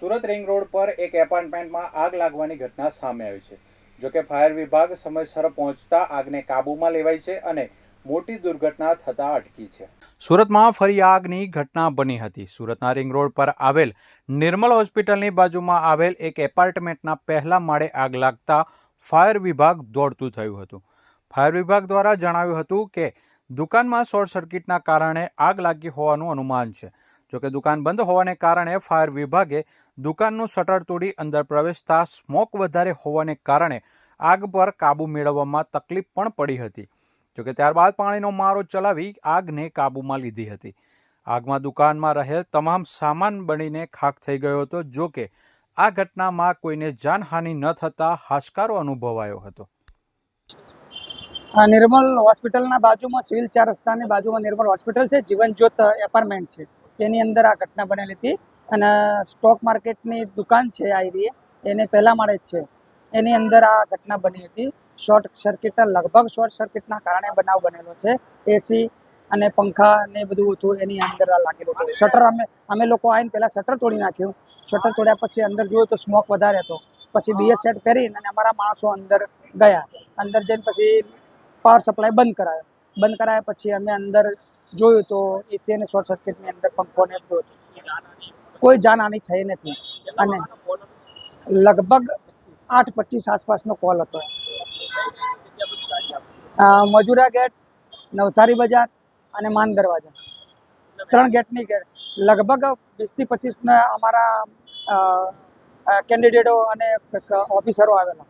Surat ring road પર એક એપાર્ટમેન્ટમાં આગ લાગવાની ઘટના સામે આવી છે જોકે ફાયર વિભાગ સમયસર પહોંચતા આગને કાબૂમાં લેવાઈ છે અને મોટી દુર્ઘટના થતા અટકી છે. સુરતમાં ફરી આગની ઘટના બની હતી. સુરતના રિંગ રોડ પર આવેલ નિર્મલ હોસ્પિટલની બાજુમાં આવેલ એક એપાર્ટમેન્ટના પહેલા માળે આગ લાગતા ફાયર વિભાગ દોડતું થયું હતું. ફાયર વિભાગ દ્વારા જણાવ્યું હતું કે દુકાનમાં શોર્ટ સર્કિટના કારણે આગ લાગી હોવાનું અનુમાન છે. જોકે દુકાન બંધ હોવાને કારણે ફાયર વિભાગે દુકાનનું શટર તોડી અંદર પ્રવેશતા સ્મોક વધારે હોવાને કારણે આગ પર કાબૂ મેળવવામાં તકલીફ પણ પડી હતી. જોકે ત્યારબાદ પાણીનો મારો ચલાવી આગને કાબૂમાં લીધી હતી. આગમાં દુકાનમાં રહેલ તમામ સામાન બળીને ખાખ થઈ ગયો હતો, જોકે આ ઘટનામાં કોઈને જાનહાનિ ન થતાં હાશકારો અનુભવાયો હતો. નિર્મલ હોસ્પિટલના બાજુમાં સિવિલ ચાર રસ્તાની બાજુમાં નિર્મલ હોસ્પિટલ છે જીવન જ્યોત એપાર્ટમેન્ટ છે. તેની અંદર આ ઘટના બનેલી હતી અને સ્ટોક માર્કેટની દુકાન છે આ એરિયે, એને પહેલા માળે જ છે. એની અંદર આ ઘટના બની હતી. શોર્ટ સર્કિટ, લગભગ શોર્ટ સર્કિટના કારણે બનાવ બનેલો છે. એસી અને પંખા ને બધું હતું, એની અંદર લાગેલું હતું. શટર અમે અમે લોકો આવીને પહેલાં શટર તોડી નાખ્યું. શટર તોડ્યા પછી અંદર જોયું તો સ્મોક વધારે હતો. પછી બીએસ સેટ પહેરીને અને અમારા માણસો અંદર ગયા. અંદર જઈને પછી પાવર સપ્લાય બંધ કરાયો. બંધ કરાયા પછી અમે અંદર જોયું તો એસી અને શોર્ટ સર્કિટની અંદર પંખો ને કોઈ જાનહાની થઈ નથી. અને લગભગ આઠ પચીસ આસપાસનો કોલ હતો. મજુરા ગેટ, નવસારી બજાર અને માન દરવાજા. ત્રણ ગેટની ગેટ. લગભગ વીસથી પચીસના અમારા કેન્ડિડેટો અને ઓફિસરો આવેલા.